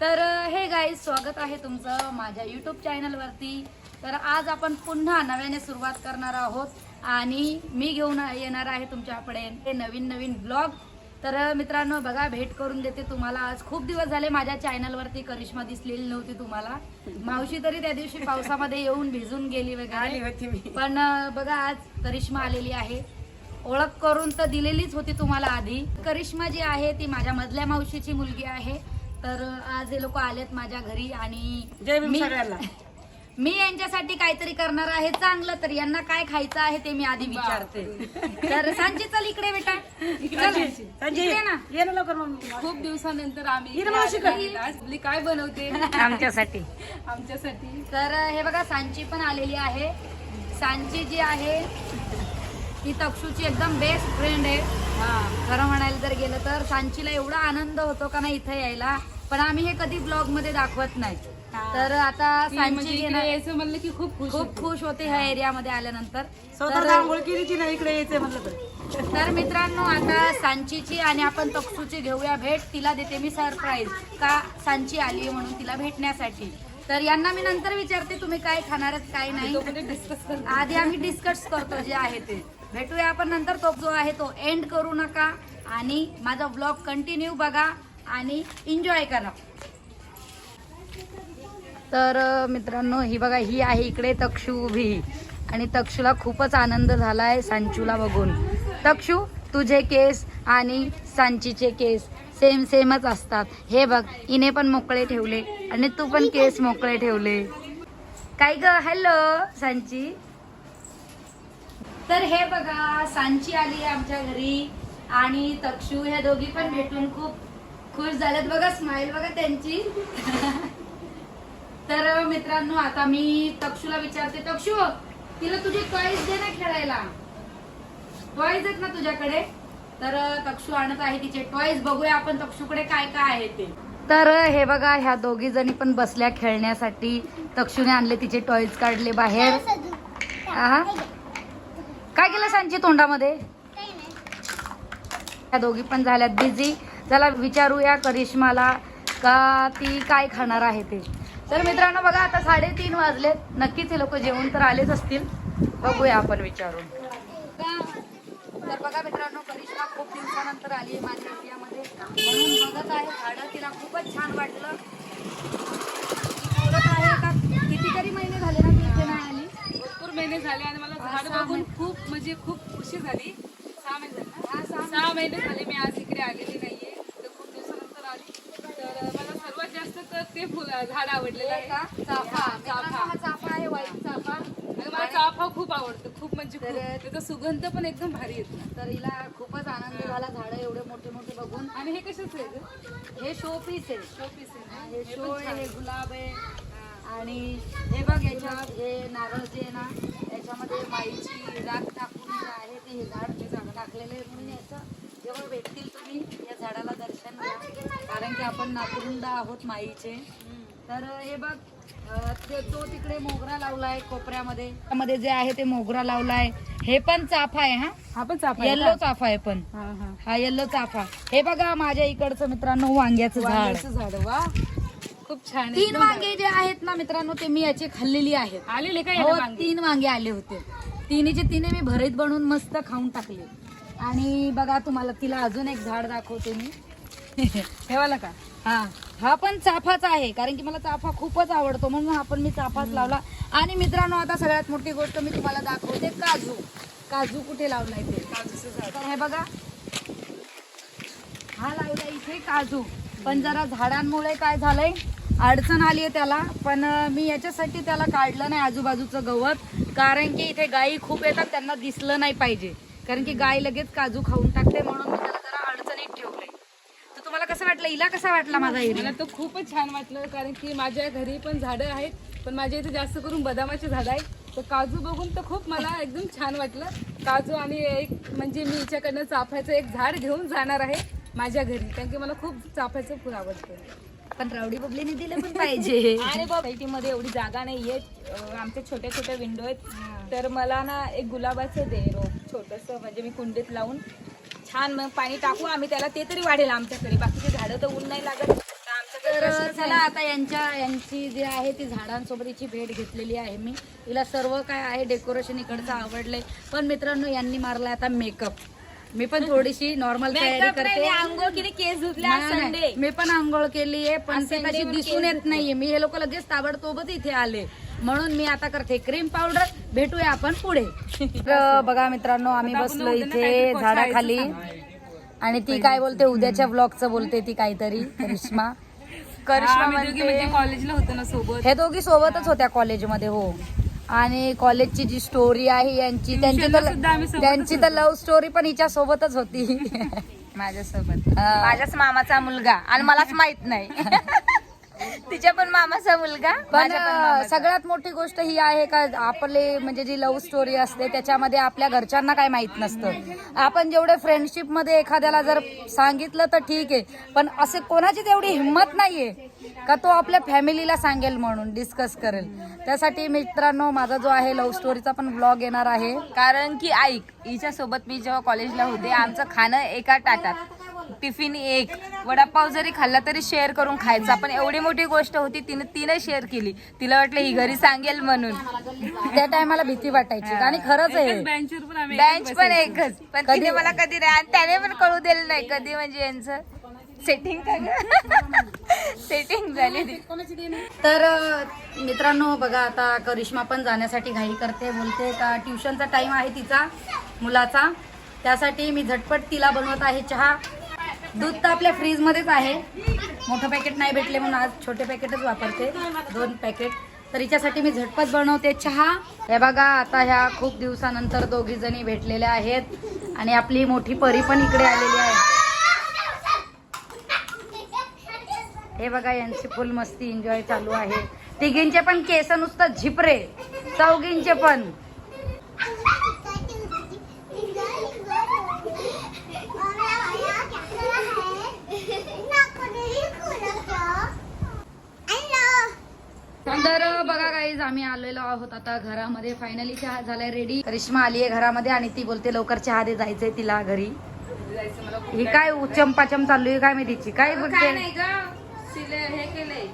तर हे गाईज स्वागत आहे तुमचं माझ्या युट्यूब चॅनलवरती तर आज आपण पुन्हा नव्याने सुरुवात करणार आहोत आणि मी घेऊन येणार आहे तुमच्याकडे हे नवीन नवीन ब्लॉग तर मित्रांनो बघा भेट करून देते तुम्हाला. आज खूप दिवस झाले माझ्या चॅनलवरती करिश्मा दिसलेली नव्हती तुम्हाला. मावशी तरी त्या दिवशी पावसामध्ये येऊन भिजून गेली वगैरे. पण बघा आज करिश्मा आलेली आहे. ओळख करून तर दिलेलीच होती तुम्हाला आधी. करिश्मा जी आहे ती माझ्या मधल्या मावशीची मुलगी आहे. तर आज हे लोक आलेत माझ्या घरी आणि जय भीम मी- सगळ्यांना. मी यांच्यासाठी काहीतरी करणार आहे चांगलं तर यांना काय खायचं आहे ते मी आधी विचारते. तर सांची चल इकडे बेटा. चल. संजय इकडे ना. ये ना लवकर खूप दिवसानंतर आम्ही हिरवा मावशी का? इकडे. आलेलो. आज मुली काय बनवते? आमच्यासाठी. आमच्यासाठी. तर हे बघा सांची पण आलेली आहे. सांची जी आहे ती तक्षूची एकदम बेस्ट फ्रेंड आहे. खरं म्हणायला जर गेलं तर सांचीला एवढा आनंद होतो का नाही इथे यायला? पण आम्ही हे कधी ब्लॉगमध्ये दाखवत नाही. तर आता सांची म्हणजे आहे यायचं म्हणलं की खूप खुश खूप होते. खुश होते ह्या एरियामध्ये आल्यानंतर. स्वतः केली इकडे यायचंय म्हणलं तर? तर मित्रांनो आता सांचीची आणि आपण तक्षूची घेऊया भेट. तिला देते मी सरप्राईज का सांची आली म्हणून तिला भेटण्यासाठी. तर यांना मी नंतर विचारते तुम्ही काय खाणार काय नाही? आधी आम्ही डिस्कस करतो जे आहे ते. भेटूया आपण नंतर. तो जो आहे तो एंड करू नका आणि माझा ब्लॉग कंटिन्यू बघा आणि एन्जॉय करा. तर मित्रांनो ही बघा ही आहे इकडे तक्षू उभी. आणि तक्षूला खूपच आनंद झालाय सांचूला बघून. तक्षू तुझे केस आणि सांचीचे केस सेम सेमच असतात. हे बघ हिने पण मोकळे ठेवले आणि तू पण केस मोकळे ठेवले. काय ग? हॅलो सांची. तर हे बघा सांची आली आमच्या घरी आणि तक्षू ह्या दोघी पण भेटून खूप खुश झाल्यात बघा स्माइल बघा त्यांची. तर मित्रांनो आता मी तक्षूला विचारते तक्षू तिला तुझे टॉईज दे ना खेळायला. टॉईज आहेत ना तुझ्याकडे? तर तक्षू आणत आहे तिचे टॉईज बघूया आपण तक्षूकडे काय काय आहे ते. तर हे बघा ह्या दोघी जणी पण बसल्या खेळण्यासाठी. तक्षूने आणले तिचे टॉईज काढले बाहेर. आहा. काय केलं सांची तोंडामध्ये? त्या दोघी पण झाल्यात बिझी चला विचारूया करिश्माला का ती काय खाणार आहे ते. तर मित्रांनो बघा आता साडेतीन वाजलेत. नक्कीच हे लोक जेवण तर आलेच असतील. बघूया आपण विचारून. तर बघा मित्रांनो करिश्मा खूप दिवसानंतर आली आहे माझ्या एरियामध्ये म्हणून बघत आहे झाडं. तिला खूपच छान वाटलं. बोलत आहे का? कितीतरी महिने झाले ना ती इथे नाही आली भरपूर महिने झाले आणि मला झाड बघून खूप म्हणजे खूप खुशी झाली. सहा महिने झाले ना? हा, सहा महिने. झाले मी आज इकडे आलेली नाहीये. तर खूप दिवसानंतर आली. तर मला सर्वात जास्त तर ते झाड आवडलेलं आहे. का? चाफा. चाफा. हा चाफा. आहे व्हाईट चाफा. मला चाफा खूप आवडतं. खूप म्हणजे त्याचा सुगंध पण एकदम भारी येतो. तर हिला खूपच आनंद झाला. झाडं एवढे मोठे मोठे बघून. आणि हे कशाच आहे? हे शो पीस आहे. शोपीस आहे ना? हे शो पण आहे हे आहे. गुलाब आहे. आणि हे बघ याच्यात हे नारळ जे ना याच्यामध्ये माईची राख टाकून जे आहे ते हे झाड ते झाड टाकलेले आहे म्हणून याचं जेव्हा भेटतील तुम्ही या झाडाला दर्शन द्या कारण की आपण नातरुंड आहोत माईचे. तर हे बघ ते- तो तिकडे मोगरा लावलाय कोपऱ्यामध्ये. त्यामध्ये जे आहे ते मोगरा लावलाय. हे पण चाफा आहे हा? हा पण चाफा येल्लो? चाफा आहे पण. हा येल्लो चाफा. हे बघा माझ्या इकडचं मित्रांनो वांग्याचं झाड. वांग्याचं झाड वा. खूप छान. तीन वांगे जे आहेत ना मित्रांनो ते मी याचे खाल्लेली आहेत. आलेले का हो? तीन वांगे आले होते. तिन्हीचे तिने मी भरीत बनवून मस्त खाऊन टाकले. आणि बघा तुम्हाला तिला अजून एक झाड दाखवते मी. ठेवायला का? हा. हा पण चाफाच आहे कारण की मला चाफा खूपच आवडतो म्हणून हा पण मी चाफाच लावला. आणि मित्रांनो आता सगळ्यात मोठी गोष्ट मी तुम्हाला दाखवते काजू. काजू कुठे लावलाय ते? काजूचं तर हे बघा. हा लावला इथे काजू. पण जरा झाडांमुळे काय झालंय? अडचण आली आहे त्याला पण मी याच्यासाठी त्याला काढलं नाही आजूबाजूचं गवत कारण की इथे गायी खूप येतात त्यांना दिसलं नाही पाहिजे. कारण की गाय लगेच काजू खाऊन टाकते म्हणून मी त्याला जरा अडचणीत ठेवलंय. तर तुम्हाला कसं वाटलं? हिला कसा वाटला माझा एरिया मला तर खूपच छान वाटलं कारण की माझ्या घरी पण झाडं आहेत पण माझ्या इथे जास्त करून बदामाची झाडं आहेत. तर काजू बघून तर खूप मला एकदम छान वाटलं. काजू आणि एक म्हणजे मी हिच्याकडनं चाफ्याचं एक झाड घेऊन जाणार आहे माझ्या घरी कारण की मला खूप चाफ्याचं फूल आवडतं. पण रावडी बबलीने दिलं पण पाहिजे. आणि मध्ये एवढी जागा नाहीये अं, आमच्या छोट्या छोट्या विंडो आहेत. तर मला ना एक गुलाबाचं दे रोप छोटस म्हणजे मी कुंडीत लावून. छान मग पाणी टाकू आम्ही त्याला ते तरी वाढेल आमच्याकडे. बाकीचे झाडं तर ऊन नाही लागत. तर आमच्याकडे तर चला आता यांच्या यांची जी आहे ती झाडांसोबतची भेट घेतलेली आहे मी. तिला सर्व काय आहे डेकोरेशन इकडचं आवडलंय. पण मित्रांनो यांनी मारलाय आता मेकअप. मी पण थोडीशी नॉर्मल तयारी करते. आंघोळ केली केस धुतल्या नाही, नाही. संडे मी पण आंघोळ केली आहे पण ते म्हणून दिसून येत नाहीये. मी हे लोक लगेच ताबडतोबच इथे आले. म्हणून मी आता करते क्रीम पावडर भेटूया आपण पुढे. तर बघा मित्रांनो आम्ही बसलो इथे झाडाखाली. आणि ती काय बोलते उद्याच्या ब्लॉगचं बोलते ती काहीतरी करिश्मा. करिश्मा म्हणजे कॉलेजला होतो ना सोबत. हे दोघी सोबतच होत्या कॉलेजमध्ये हो. आणि कॉलेजची जी स्टोरी आहे यांची त्यांची तर त्यांची तर लव्ह स्टोरी पण हिच्या सोबतच होती. माझ्यासोबत. माझ्याच मामाचा मुलगा. आणि मलाच माहीत नाही. तिच्या पण मामाचा मुलगा? पण. सगळ्यात मोठी गोष्ट ही आहे का आपले म्हणजे जी लव्ह स्टोरी असते त्याच्यामध्ये आपल्या घरच्यांना काय माहीत नसतं. आपण जेवढे फ्रेंडशिपमध्ये एखाद्याला जर सांगितलं तर ठीक आहे पण असे कोणाची तेवढी हिंमत नाहीये का तो आपल्या फॅमिलीला सांगेल म्हणून डिस्कस करेल. त्यासाठी मित्रांनो माझा जो आहे लव्ह स्टोरीचा पण ब्लॉग येणार आहे. कारण की ऐक हिच्या सोबत मी जेव्हा कॉलेजला होते आमचं खाणं एका ताटात. टिफिन एक वडापाव जरी खाल्ला तरी शेअर करून खायचा. पण एवढी मोठी गोष्ट होती तिने तिने शेअर केली. तिला वाटलं ही घरी सांगेल म्हणून. त्या टायमाला भीती वाटायची. आणि खरंच आहे. बेंचवर पण आम्ही बेंच पण एकच. पण तिने मला कधी नाही आणि त्याने पण कळू दिलं नाही कधी म्हणजे यांचं सेटिंग सेटिंग झाली तर मित्रांनो बघा आता करिश्मा पण जाण्यासाठी घाई करते बोलते का ट्युशनचा टाइम आहे तिचा मुलाचा. त्यासाठी मी झटपट तिला बनवत आहे चहा. दूध तर आपल्या फ्रीजमध्येच आहे. मोठं पॅकेट नाही भेटले म्हणून आज छोटे पॅकेटच वापरते. दोन पॅकेट तर हिच्यासाठी मी झटपट बनवते चहा. हे बघा आता ह्या खूप दिवसानंतर दोघी जणी भेटलेल्या आहेत. आणि आपली मोठी परी पण इकडे आलेली आहे. हे बघा यांची फुल मस्ती एन्जॉय चालू आहे. तिघींचे पण केस नुसतं झिपरे. चौघींचे पण. आम्ही आलेलो आहोत आता घरामध्ये. फायनली चहा झालाय रेडी करिश्मा आली आहे घरामध्ये आणि ती बोलते लवकर चहा दे जायचंय तिला घरी. ही काय उचम चालू आहे काय मी तिची काय बोलते? नाही ग. तिला हे केलंय.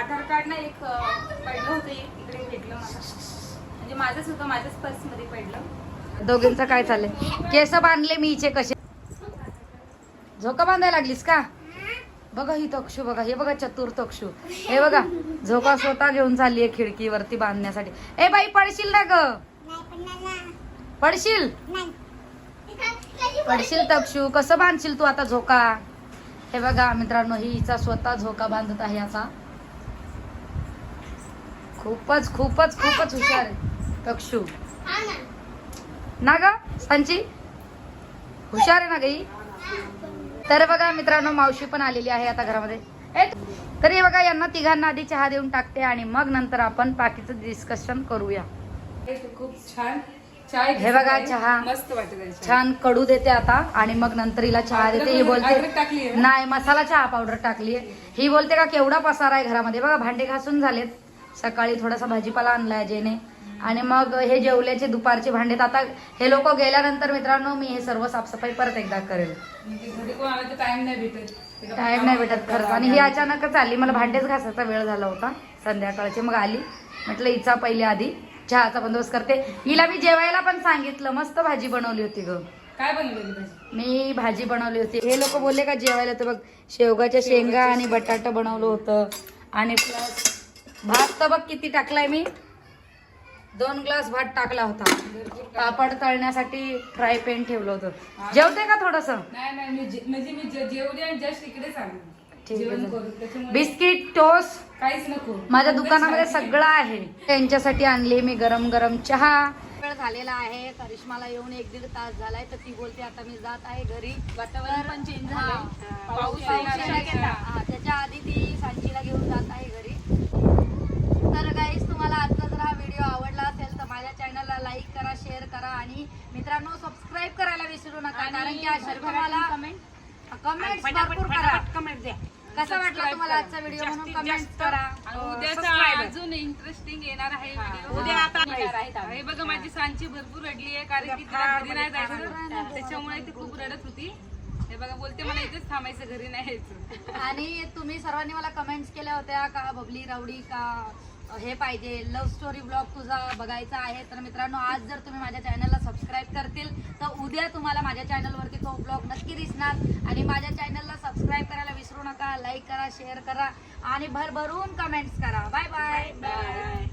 आधार कार्ड ना एक पडलं होतं इकडे भेटलं म्हणजे माझंच होतं माझ्याच पर्समध्ये पडलं. दोघींचं काय चाललंय? केस बांधले मी हिचे कसे? झोका बांधायला लागलीस का? बघा ही तक्षू बघा हे बघा चतुर तक्षू. हे बघा झोका स्वतः घेऊन चालली आहे खिडकीवरती बांधण्यासाठी. ए बाई पडशील ना ग? पडशील? पडशील तक्षू कसं बांधशील तू आता झोका? हे बघा मित्रांनो ही हिचा स्वतः झोका बांधत आहे असा खूपच खूपच खूपच हुशार आहे तक्षू. ना ग सांची? हुशार आहे ना गई तर बघा मित्रांनो मावशी पण आलेली आहे आता घरामध्ये. तर हे बघा यांना तिघांना आधी चहा देऊन टाकते आणि मग नंतर आपण बाकीचं डिस्कशन करूया. खूप छान. चाय हे बघा चहा मस्त वाटत. छान कडू देते आता आणि मग नंतर हिला चहा देते. ही बोलते? नाही मसाला चहा पावडर टाकलीये ही बोलते का केवढा पसारा आहे घरामध्ये? बघा भांडे घासून झालेत. सकाळी थोडासा भाजीपाला आणलाय अजयने आणि मग हे जेवल्याचे दुपारचे भांडेत आता हे लोक गेल्यानंतर मित्रांनो मी हे सर्व साफसफाई परत एकदा करेल. टाइम नाही भेटत. टाइम नाही भेटत खरंच. आणि ही अचानकच आली. मला भांडेच घासायचा वेळ झाला होता संध्याकाळचे. मग आली. म्हटलं हिचा पहिले आधी चहाचा बंदोबस्त करते. हिला मी जेवायला पण सांगितलं. मस्त भाजी बनवली होती ग. काय बनवलेली भाजी? मी भाजी बनवली होती. हे लोक बोलले का जेवायला तर बघ शेवगाच्या शेंगा आणि बटाटा बनवलं होतं. आणि प्लस भात तर बघ किती टाकलाय मी. दोन ग्लास भात टाकला होता. पापड तळण्यासाठी फ्राय पॅन ठेवलं होतं. जेवते का थोडस? नाही नाही मी जे- म्हणजे बिस्किट टोस्ट काहीच नको. माझ्या दुकानामध्ये सगळं आहे. त्यांच्यासाठी आणली मी गरम गरम चहा. वेळ झालेला आहे. करिश्माला येऊन एक दीड तास झालाय तर ती बोलते आता मी जात आहे घरी. वातावरण पण चेंज. झालं पाऊस येणार येणार आहे. आहे. हा, त्याच्या आधी ती सांचीला घेऊन जात आहे घरी तर गाईज तुम्हाला आजचा जर हा व्हिडिओ आवडला असेल तर माझ्या चॅनलला लाईक करा शेअर करा आणि मित्रांनो सबस्क्राईब करायला विसरू नका कारण की अशा तुम्हाला कमेंट भरपूर करा. कमेंट द्या. कसा वाटला तुम्हाला आजचा व्हिडिओ म्हणून कमेंट करा. आणि उद्याचा अजून इंटरेस्टिंग येणार आहे उद्या आता येणार आहेत आम्ही. हे बघा माझी सांची भरपूर रडली आहे कारण की तिला घरी नाही जायचं. त्याच्यामुळे ती खूप रडत होती. हे बघा बोलते मला इथेच थांबायचं घरी नाही यायचं. आणि तुम्ही सर्वांनी मला कमेंट्स केल्या होत्या का बबली रावडी का हे पाहिजे. लव्ह स्टोरी ब्लॉग तुझा बघायचा आहे. तर मित्रांनो आज जर तुम्ही माझ्या चॅनलला सबस्क्राईब करतील तर उद्या तुम्हाला माझ्या चॅनलवरती तो ब्लॉग नक्की दिसणार. आणि माझ्या चॅनलला सबस्क्राईब करायला विसरू नका. लाईक करा शेअर करा. आणि भरभरून कमेंट्स करा. Bye bye bye